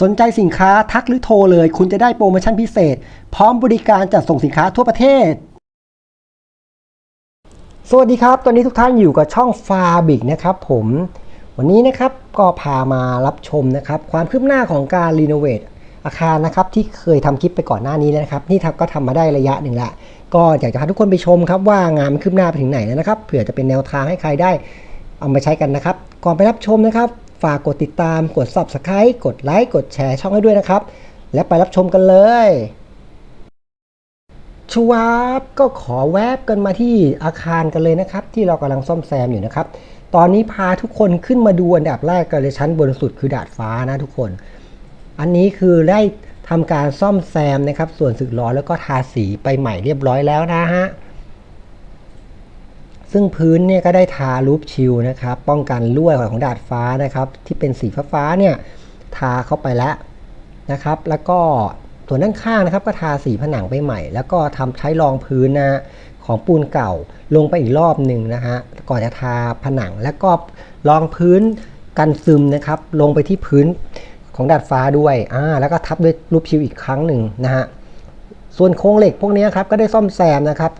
สนใจสินค้าทักหรือโทรเลย คุณจะได้โปรโมชั่นพิเศษ พร้อมบริการจัดส่งสินค้าทั่วประเทศ สวัสดีครับ ตอนนี้ทุกท่านอยู่กับช่องฟาบิกนะครับผม วันนี้นะครับก็พามารับชมนะครับ ความคืบหน้าของการรีโนเวทอาคารนะครับที่เคยทำคลิปไปก่อนหน้านี้แล้วนะครับ นี่ทับก็ทำมาได้ระยะหนึ่งละก็อยากจะพาทุกคนไปชมครับว่างานมันคืบหน้าไปถึงไหนแล้วนะครับเผื่อจะเป็นแนวทางให้ใครได้เอามาใช้กันนะครับ ก่อนไปรับชมนะครับ ฝากกดติดตาม กด subscribe กดไลค์ กดแชร์ช่องให้ด้วยนะครับ และไปรับชมกันเลยชวาบก็ขอแวบกันมาที่อาคารกันเลยนะครับ ที่เรากำลังซ่อมแซมอยู่นะครับ ตอนนี้พาทุกคนขึ้นมาดูอันดับแรกกันเลยชั้นบนสุดคือดาดฟ้านะทุกคน อันนี้คือได้ทำการซ่อมแซมนะครับ ส่วนสึกหรอแล้วก็ทาสีไปใหม่เรียบร้อยแล้วนะฮะ ซึ่งพื้นเนี่ยก็ได้ทารูปชิลนะครับ ป้องกันรั่วของดาดฟ้านะครับ ที่เป็นสีฟ้าๆเนี่ยทาเข้าไปแล้วนะครับ แล้วก็ส่วนด้านข้างนะครับ ก็ทาสีผนังไปใหม่ แล้วก็ทำใช้รองพื้นนะของปูนเก่าลงไปอีกรอบหนึ่งนะฮะก่อนจะทาผนังแล้วก็รองพื้นกันซึมนะครับ ลงไปที่พื้นของดาดฟ้าด้วยอ่าแล้วก็ทับด้วยรูปชิลอีกครั้งหนึ่งนะฮะส่วนโครงเหล็กพวกนี้ครับก็ได้ซ่อมแซมนะครับ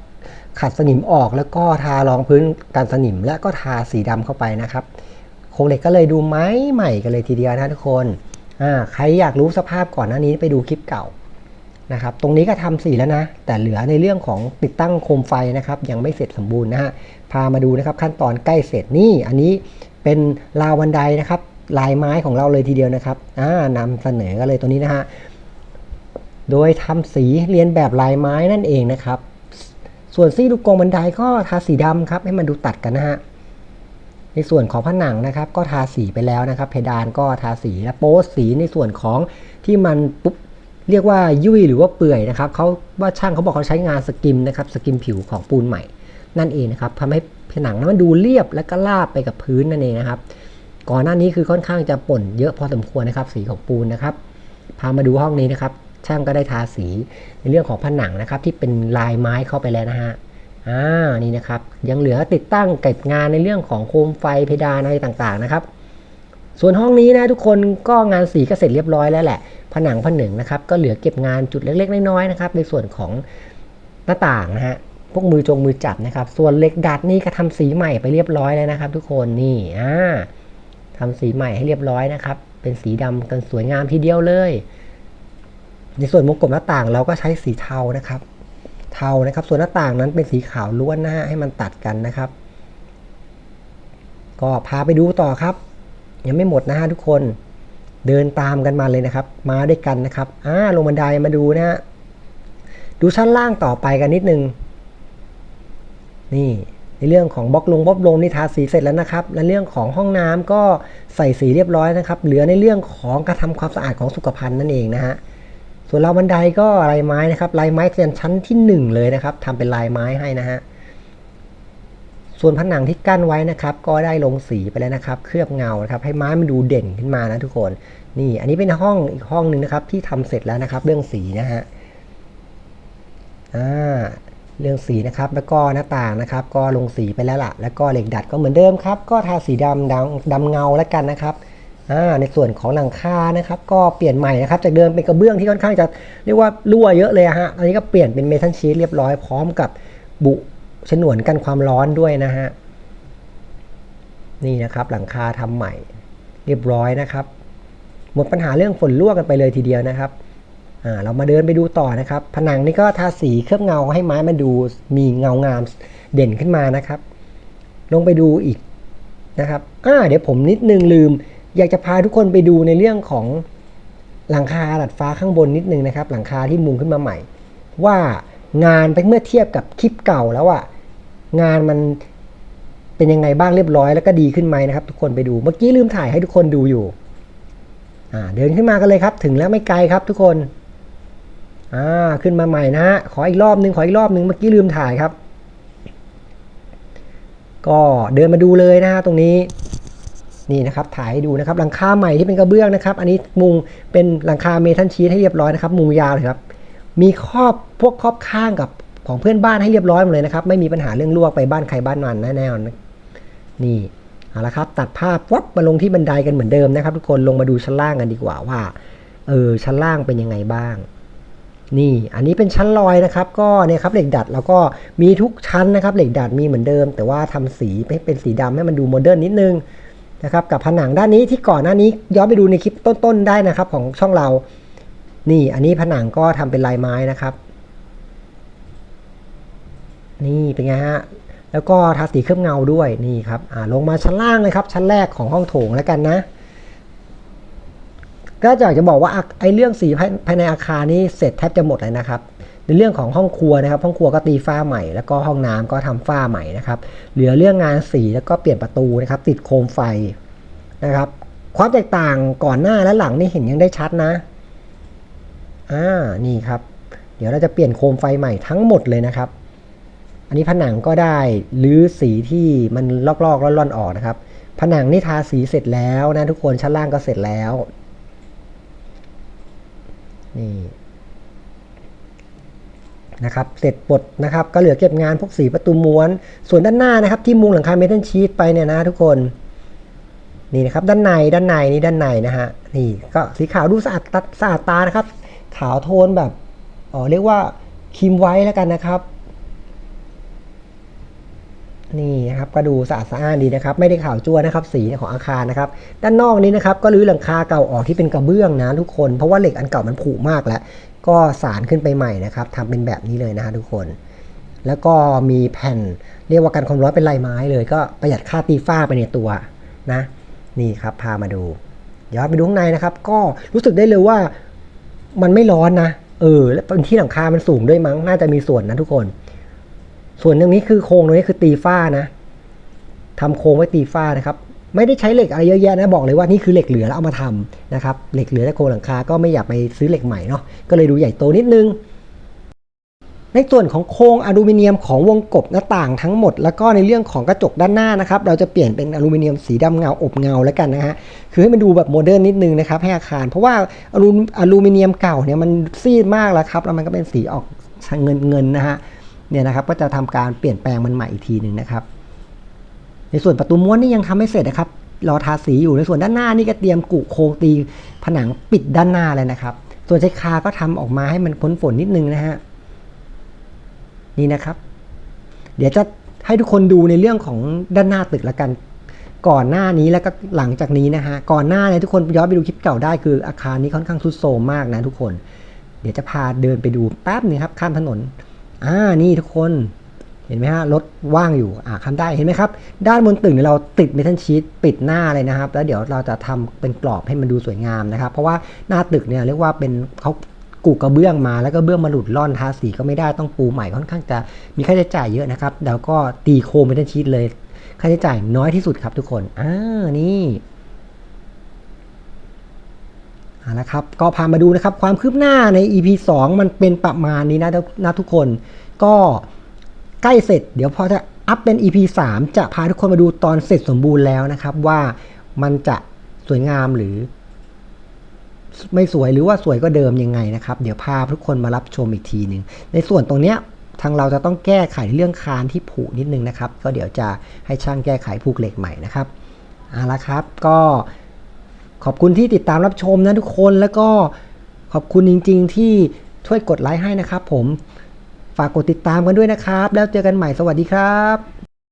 ขัดสนิมออกแล้วก็ทารองพื้นกันสนิม และก็ทาสีดำเข้าไปนะครับโครงเหล็กก็เลยดูไม้ใหม่กันเลยทีเดียวนะทุกคนอ่าใครอยากรู้สภาพก่อนหน้านี้ไปดูคลิปเก่านะครับ ตรงนี้ก็ทำสีแล้วนะ แต่เหลือในเรื่องของติดตั้งโคมไฟนะครับ ยังไม่เสร็จสมบูรณ์นะฮะพามาดูนะครับขั้นตอนใกล้เสร็จนี่ อันนี้เป็นราวบันไดนะครับ ลายไม้ของเราเลยทีเดียวนะครับอ่านำเสนอกันเลยตัวนี้นะฮะโดยทำสีเรียนแบบลายไม้นั่นเองนะครับ ส่วนซี่ลูกกรงบันไดก็ทาสีดำครับให้มันดูตัดกันนะฮะในส่วนของผนังนะครับ ก็ทาสีไปแล้วนะครับ เพดานก็ทาสีและโป๊สีในส่วนของที่มันปุ๊บเรียกว่ายุ่ยหรือว่าเปื่อยนะครับเขาว่าช่างเขาบอกเขาใช้งานสกิมนะครับสกิมผิวของปูนใหม่ นั่นเองนะครับทำให้ผนังนั้นมันดูเรียบและก็ราบไปกับพื้นนั่นเองนะครับ ก่อนหน้านี้คือค่อนข้างจะป่นเยอะพอสมควรนะครับ สีของปูนนะครับ พามาดูห้องนี้นะครับ ช่างก็ได้ทาสีในเรื่องของผนังนะครับ ที่เป็นลายไม้เข้าไปแล้วนะฮะอ่านี่นะครับยังเหลือติดตั้งเก็บงานในเรื่องของโคมไฟเพดานอะไรต่างๆนะครับ ส่วนห้องนี้นะทุกคนก็งานสีก็เสร็จเรียบร้อยแล้วแหละ ผนังผนึงนะครับก็เหลือเก็บงานจุดเล็กๆน้อยๆนะครับในส่วนของหน้าต่างนะฮะพวกมือจงมือจับนะครับ ส่วนเหล็กดัดนี่ก็ทำสีใหม่ไปเรียบร้อยแล้วนะครับ ทุกคนนี่อ่าทำสีใหม่ให้เรียบร้อยนะครับ เป็นสีดำกันสวยงามทีเดียวเลย ในส่วนวงกลมหน้าต่างเราก็ใช้สีเทานะครับ เทานะครับ ส่วนหน้าต่างนั้นเป็นสีขาวล้วนนะฮะให้มันตัดกันนะครับ ก็พาไปดูต่อครับ ยังไม่หมดนะฮะทุกคนเดินตามกันมาเลยนะครับ มาด้วยกันนะครับอ่าลงบันไดมาดูนะฮะดูชั้นล่างต่อไปกันนิดนึง นี่ในเรื่องของบล็อกลงบล็อกลงนี่ทาสีเสร็จแล้วนะครับ และเรื่องของห้องน้ำก็ใส่สีเรียบร้อยนะครับ เหลือในเรื่องของการทำความสะอาดของสุขภัณฑ์นั่นเองนะฮะ ส่วนราวบันไดก็ลายไม้นะครับลายไม้เป็นชั้นที่หนึ่งเลยนะครับทำเป็นลายไม้ให้นะฮะส่วนผนังที่กั้นไว้นะครับ ก็ได้ลงสีไปแล้วนะครับ เคลือบเงานะครับให้ไม้มันดูเด่นขึ้นมานะทุกคน นี่อันนี้เป็นห้องอีกห้องหนึ่งนะครับ ที่ทำเสร็จแล้วนะครับ เรื่องสีนะฮะอ่าเรื่องสีนะครับ แล้วก็หน้าต่างนะครับ ก็ลงสีไปแล้วล่ะ แล้วก็เหล็กดัดก็เหมือนเดิมครับ ก็ทาสีดำดำดำเงาแล้วกันนะครับ ในส่วนของหลังคานะครับก็เปลี่ยนใหม่นะครับจากเดิมเป็นกระเบื้องที่ค่อนข้างจะเรียกว่ารั่วเยอะเลยฮะอันนี้ก็เปลี่ยนเป็นเมทัลชีทเรียบร้อยพร้อมกับบุฉนวนกันความร้อนด้วยนะฮะนี่นะครับหลังคาทำใหม่เรียบร้อยนะครับ หมดปัญหาเรื่องฝนรั่วกันไปเลยทีเดียวนะครับอ่าเรามาเดินไปดูต่อนะครับ ผนังนี่ก็ทาสีเคลือบเงาให้ไม้มันดูมีเงางามเด่นขึ้นมานะครับ ลงไปดูอีกนะครับอ่าเดี๋ยวผมนิดนึงลืม อยากจะพาทุกคนไปดูในเรื่องของหลังคาดัดฟ้าข้างบนนิดนึงนะครับ หลังคาที่มุงขึ้นมาใหม่ ว่างานไปเมื่อเทียบกับคลิปเก่าแล้วอะงานมันเป็นยังไงบ้างเรียบร้อยแล้วก็ดีขึ้นไหมนะครับ ทุกคนไปดูเมื่อกี้ลืมถ่ายให้ทุกคนดูอยู่เดินขึ้นมากันเลยครับ ถึงแล้วไม่ไกลครับทุกคนอ่าขึ้นมาใหม่นะฮะขออีกรอบหนึ่งขออีกรอบหนึ่งเมื่อกี้ลืมถ่ายครับ ก็เดินมาดูเลยนะฮะตรงนี้ นี่นะครับถ่ายให้ดูนะครับหลังคาใหม่ที่เป็นกระเบื้องนะครับ อันนี้มุงเป็นหลังคาเมทัลชีทให้เรียบร้อยนะครับ มุงยาวเลยครับมีครอบพวกครอบข้างกับของเพื่อนบ้านให้เรียบร้อยหมดเลยนะครับ ไม่มีปัญหาเรื่องรั่วไปบ้านใครบ้านมันแน่ๆนะนี่เอาละครับ ตัดภาพวับมาลงที่บันไดกันเหมือนเดิมนะครับ ทุกคนลงมาดูชั้นล่างกันดีกว่าว่าเออชั้นล่างเป็นยังไงบ้างนี่ อันนี้เป็นชั้นลอยนะครับ ก็เนี่ยครับเหล็กดัดแล้วก็มีทุกชั้นนะครับ เหล็กดัดมีเหมือนเดิม แต่ว่าทำสีให้เป็นสีดำให้มันดูโมเดิร์นนิดนึง นะครับกับผนังด้านนี้ที่ก่อนหน้านี้ย้อนไปดูในคลิปต้นๆได้นะครับ ของช่องเรา นี่อันนี้ผนังก็ทำเป็นลายไม้นะครับ นี่เป็นไงฮะแล้วก็ทาสีเคลือบเงาด้วยนี่ครับอ่าลงมาชั้นล่างเลยครับ ชั้นแรกของห้องโถงแล้วกันนะ ก็อยากจะบอกว่าไอ้เรื่องสีภายภายในอาคารนี้เสร็จแทบจะหมดเลยนะครับ ในเรื่องของห้องครัวนะครับห้องครัวก็ตีฝ้าใหม่ แล้วก็ห้องน้ำก็ทำฝ้าใหม่นะครับเหลือเรื่องงานสีแล้วก็เปลี่ยนประตูนะครับติดโคมไฟนะครับความแตกต่างก่อนหน้าและหลังนี่เห็นยังได้ชัดนะอ่านี่ครับ เดี๋ยวเราจะเปลี่ยนโคมไฟใหม่ทั้งหมดเลยนะครับ อันนี้ผนังก็ได้หรือสีที่มันลอกๆร่อนๆออกนะครับ ผนังนี่ทาสีเสร็จแล้วนะทุกคนชั้นล่างก็เสร็จแล้วนี่ นะครับเสร็จปลดนะครับก็เหลือเก็บงานพวกสีประตูม้วน ส่วนด้านหน้านะครับที่มุงหลังคาเมทัลชีตไปเนี่ยนะทุกคนนี่นะครับด้านในด้านในนี่ด้านในนะฮะนี่ก็สีขาวดูสะอาดตาสะอาดตานะครับ ขาวโทนแบบอ๋อเรียกว่าครีมไว้แล้วกันนะครับนี่นะครับก็ดูสะอาดสะอ้านดีนะครับ ไม่ได้ขาวจั่วนะครับ สีของอาคารนะครับ ด้านนอกนี้นะครับก็รื้อหลังคาเก่าออกที่เป็นกระเบื้องนะทุกคนเพราะว่าเหล็กอันเก่ามันผุมากแล้ว ก็สารขึ้นไปใหม่นะครับทำเป็นแบบนี้เลยนะฮะทุกคน แล้วก็มีแผ่นเรียกว่ากันความร้อนเป็นลายไม้เลย ก็ประหยัดค่าตีฝ้าไปในตัวนะนี่ครับพามาดูย้อนไปดูข้างในนะครับ ก็รู้สึกได้เลยว่ามันไม่ร้อนนะเออและพื้นที่หลังคา มันสูงด้วยมั้งน่าจะมีส่วนนะทุกคน ส่วนตรงนี้คือโครงตรงนี้คือตีฝ้านะทำโครงไว้ตีฝ้านะครับ ไม่ได้ใช้เหล็กอะไรเยอะแยะนะบอกเลยว่านี่คือเหล็กเหลือแล้วเอามาทำนะครับเหล็กเหลือจากโครงหลังคาก็ไม่อยากไปซื้อเหล็กใหม่เนาะก็เลยดูใหญ่โตนิดนึง ในส่วนของโครงอลูมิเนียมของวงกบหน้าต่างทั้งหมด แล้วก็ในเรื่องของกระจกด้านหน้านะครับเราจะเปลี่ยนเป็นอลูมิเนียมสีดำเงาอบเงาแล้วกันนะฮะคือให้มันดูแบบโมเดิร์นนิดนึงนะครับให้อาคาร เพราะว่าอลูอลูมิเนียมเก่าเนี่ยมันซีดมากแล้วครับแล้วมันก็เป็นสีออกเงินเงินนะฮะเนี่ยนะครับก็จะทำการเปลี่ยนแปลงมันใหม่อีกทีหนึ่งนะครับ ในส่วนประตูม้วนนี่ยังทำไม่เสร็จนะครับ รอทาสีอยู่ ในส่วนด้านหน้านี่ก็เตรียมกุโครงตีผนังปิดด้านหน้าเลยนะครับ ส่วนชายคาก็ทำออกมาให้มันพ้นฝนนิดนึงนะฮะ นี่นะครับ เดี๋ยวจะให้ทุกคนดูในเรื่องของด้านหน้าตึกละกัน ก่อนหน้านี้แล้วก็หลังจากนี้นะฮะ ก่อนหน้าเนี่ยทุกคนย้อนไปดูคลิปเก่าได้คืออาคารนี้ค่อนข้างทรุดโทรมมากนะทุกคน เดี๋ยวจะพาเดินไปดูแป๊บนึงครับ ข้ามถนน อ่า นี่ทุกคน เห็นไหมฮะรถว่างอยู่อ่าข้ามได้เห็นไหมครับ ด้านบนตึกเนี่ยเราติดเมทัลชีตปิดหน้าเลยนะครับ แล้วเดี๋ยวเราจะทำเป็นกรอบให้มันดูสวยงามนะครับ เพราะว่าหน้าตึกเนี่ยเรียกว่าเป็นเขากูกระเบื้องมาแล้วก็เบื้องมาหลุดร่อนทาสีก็ไม่ได้ต้องปูใหม่ค่อนข้างจะมีค่าใช้จ่ายเยอะนะครับแล้วก็ตีโครงเมทัลชีตเลยค่าใช้จ่ายน้อยที่สุดครับทุกคนอ่านี่เอาละครับก็พามาดูนะครับความคืบหน้าใน EP 2 มันเป็นประมาณนี้นะนะทุกคนก็ ใกล้เสร็จเดี๋ยวพอจะอัพเป็น EP 3 จะพาทุกคนมาดูตอนเสร็จสมบูรณ์แล้วนะครับ ว่ามันจะสวยงามหรือ ไม่สวยหรือว่าสวยก็เดิมยังไงนะครับ เดี๋ยวพาทุกคนมารับชมอีกทีหนึ่งในส่วนตรงเนี้ยทางเราจะต้องแก้ไขเรื่องคานที่ผุนิดนึงนะครับ ก็เดี๋ยวจะให้ช่างแก้ไขผูกเหล็กใหม่นะครับเอาละครับ ก็ขอบคุณที่ติดตามรับชมนะทุกคนแล้วก็ขอบคุณจริง ๆ ที่ช่วยกดไลค์ให้นะครับ ผม ฝากกดติดตามกันด้วยนะครับ แล้วเจอกันใหม่สวัสดีครับ